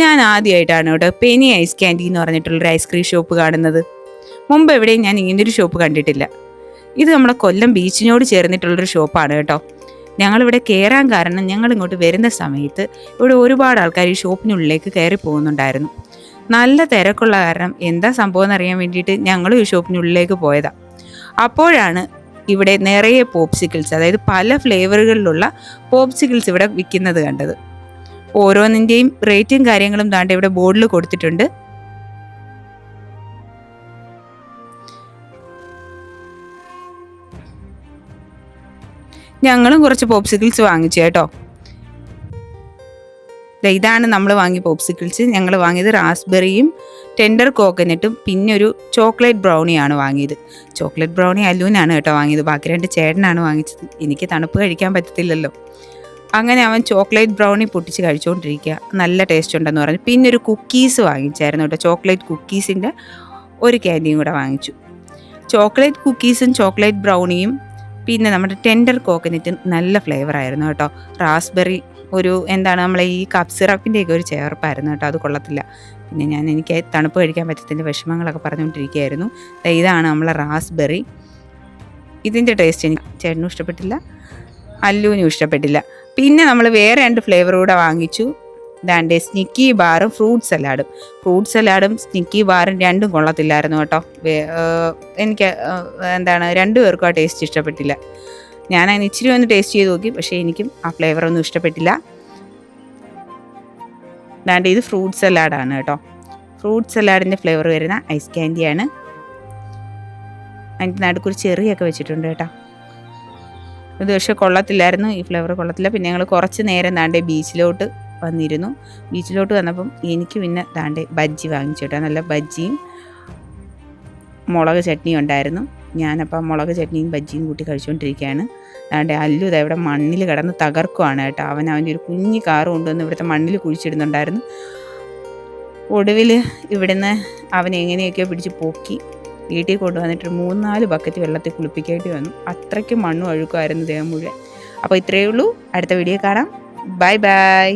ഞാൻ ആദ്യമായിട്ടാണ് കേട്ടോ പെനി ഐസ് ക്യാൻഡി എന്ന് പറഞ്ഞിട്ടുള്ളൊരു ഐസ്ക്രീം ഷോപ്പ് കാണുന്നത്. മുമ്പ് എവിടെയും ഞാൻ ഇങ്ങനൊരു ഷോപ്പ് കണ്ടിട്ടില്ല. ഇത് നമ്മുടെ കൊല്ലം ബീച്ചിനോട് ചേർന്നിട്ടുള്ളൊരു ഷോപ്പാണ് കേട്ടോ. ഞങ്ങളിവിടെ കയറാൻ കാരണം ഞങ്ങൾ ഇങ്ങോട്ട് വരുന്ന സമയത്ത് ഇവിടെ ഒരുപാട് ആൾക്കാർ ഈ ഷോപ്പിനുള്ളിലേക്ക് കയറി പോകുന്നുണ്ടായിരുന്നു. നല്ല തിരക്കുള്ള കാരണം എന്താ സംഭവം എന്നറിയാൻ വേണ്ടിയിട്ട് ഞങ്ങളും ഈ ഷോപ്പിനുള്ളിലേക്ക് പോയതാണ് അപ്പോഴാണ് ഇവിടെ നിറയെ പോപ്സിക്കിൾസ് അതായത് പല ഫ്ലേവറുകളിലുള്ള പോപ്സിക്കിൾസ് ഇവിടെ വിൽക്കുന്നത് കണ്ടത്. ഓരോന്നിന്റെയും റേറ്റും കാര്യങ്ങളും താണ്ട് ഇവിടെ ബോർഡിൽ കൊടുത്തിട്ടുണ്ട്. ഞങ്ങളും കുറച്ച് പോപ്സിക്കിൾസ് വാങ്ങിച്ചു കേട്ടോ. ഇതാണ് നമ്മൾ വാങ്ങിയ പോപ്സിക്കിൾസ്. ഞങ്ങൾ വാങ്ങിയത് റാസ്ബെറിയും ടെൻഡർ കോക്കനട്ടും പിന്നെ ഒരു ചോക്ലേറ്റ് ബ്രൗണിയാണ് വാങ്ങിയത്. ചോക്ലേറ്റ് ബ്രൗണി അല്ലൂനാണ് കേട്ടോ വാങ്ങിയത്. ബാക്കി രണ്ട് ചേട്ടനാണ് വാങ്ങിച്ചത്. എനിക്ക് തണുപ്പ് കഴിക്കാൻ പറ്റത്തില്ലല്ലോ. അങ്ങനെ അവൻ ചോക്ലേറ്റ് ബ്രൗണി പൊട്ടിച്ച് കഴിച്ചുകൊണ്ടിരിക്കുക. നല്ല ടേസ്റ്റ് ഉണ്ടെന്ന് പറഞ്ഞു. പിന്നെ ഒരു കുക്കീസ് വാങ്ങിച്ചായിരുന്നു കേട്ടോ. ചോക്ലേറ്റ് കുക്കീസിന്റെ ഒരു ക്യാൻഡിയും കൂടെ വാങ്ങിച്ചു. ചോക്ലേറ്റ് കുക്കീസും ചോക്ലേറ്റ് ബ്രൗണിയും പിന്നെ നമ്മുടെ ടെൻഡർ കോക്കനറ്റും നല്ല ഫ്ലേവർ ആയിരുന്നു കേട്ടോ. റാസ്ബെറി ഒരു എന്താണ് നമ്മളെ ഈ കപ്പ് സിറപ്പിന്റെയൊക്കെ ഒരു ചേർപ്പായിരുന്നു കേട്ടോ. അത് കൊള്ളത്തില്ല. പിന്നെ ഞാൻ എനിക്ക് തണുപ്പ് കഴിക്കാൻ പറ്റത്തിന്റെ വിഷമങ്ങളൊക്കെ പറഞ്ഞുകൊണ്ടിരിക്കുകയായിരുന്നു. ഇതാണ് നമ്മളെ റാസ്ബെറി ഇതിന്റെ ടേസ്റ്റ് എനിക്ക് ചേട്ടനും ഇഷ്ടപ്പെട്ടില്ല. അല്ലുവിനും ഇഷ്ടപ്പെട്ടില്ല. പിന്നെ നമ്മൾ വേറെ രണ്ട് ഫ്ലേവർ കൂടെ വാങ്ങിച്ചു. ദാണ്ട് സ്നിക്കി ബാറും ഫ്രൂട്ട് സലാഡും ഫ്രൂട്ട് സലാഡും സ്നിക്കി ബാറും രണ്ടും കൊള്ളത്തില്ലായിരുന്നു കേട്ടോ. എനിക്ക് എന്താണ് രണ്ടു പേർക്കും ആ ടേസ്റ്റ് ഇഷ്ടപ്പെട്ടില്ല. ഞാൻ അതിന് ഇച്ചിരി ഒന്ന് ടേസ്റ്റ് ചെയ്ത് നോക്കി പക്ഷേ എനിക്കും ആ ഫ്ലേവർ ഒന്നും ഇഷ്ടപ്പെട്ടില്ല. ദാണ്ട് ഇത് ഫ്രൂട്ട് സലാഡാണ് കേട്ടോ. ഫ്രൂട്ട് സലാഡിന്റെ ഫ്ലേവർ വരുന്ന ഐസ് ക്യാൻഡിയാണ് അതിന്റെ നടുക്കൊരു ചെറിയൊക്കെ വെച്ചിട്ടുണ്ട് കേട്ടോ. ഇത് പക്ഷേ കൊള്ളത്തില്ലായിരുന്നു ഈ ഫ്ലേവർ കൊള്ളത്തില്ല. പിന്നെ ഞങ്ങൾ കുറച്ച് നേരം താണ്ടേ ബീച്ചിലോട്ട് വന്നിരുന്നു. ബീച്ചിലോട്ട് വന്നപ്പം എനിക്ക് പിന്നെ താണ്ടേ ബജ്ജി വാങ്ങിച്ചു കേട്ടോ. നല്ല ബജ്ജിയും മുളക് ചട്നിയും ഉണ്ടായിരുന്നു. ഞാനപ്പം മുളക് ചട്നിയും ബജ്ജിയും കൂട്ടി കഴിച്ചുകൊണ്ടിരിക്കുകയാണ് അതാണ്ട് അല്ലു ഇത് ഇവിടെ മണ്ണിൽ കിടന്ന് തകർക്കുവാണ് കേട്ടോ. അവൻ അവന്റെ ഒരു കുഞ്ഞു കാറ് കൊണ്ടുവന്ന് ഇവിടുത്തെ മണ്ണിൽ കുഴിച്ചിടുന്നുണ്ടായിരുന്നു. ഒടുവിൽ ഇവിടുന്ന് അവൻ പിടിച്ച് പൊക്കി. വീട്ടിൽ കൊണ്ടുവന്നിട്ട് മൂന്നാൽ ബക്കറ്റ് വെള്ളത്തിൽ കുളിപ്പിക്കേണ്ടി വന്നു. അത്രയ്ക്ക് മണ്ണും അഴുക്കുമായിരുന്നു ദേഹം മുഴുവൻ. അപ്പോൾ ഇത്രയേ ഉള്ളൂ. അടുത്ത വീഡിയോ കാണാം. Bye bye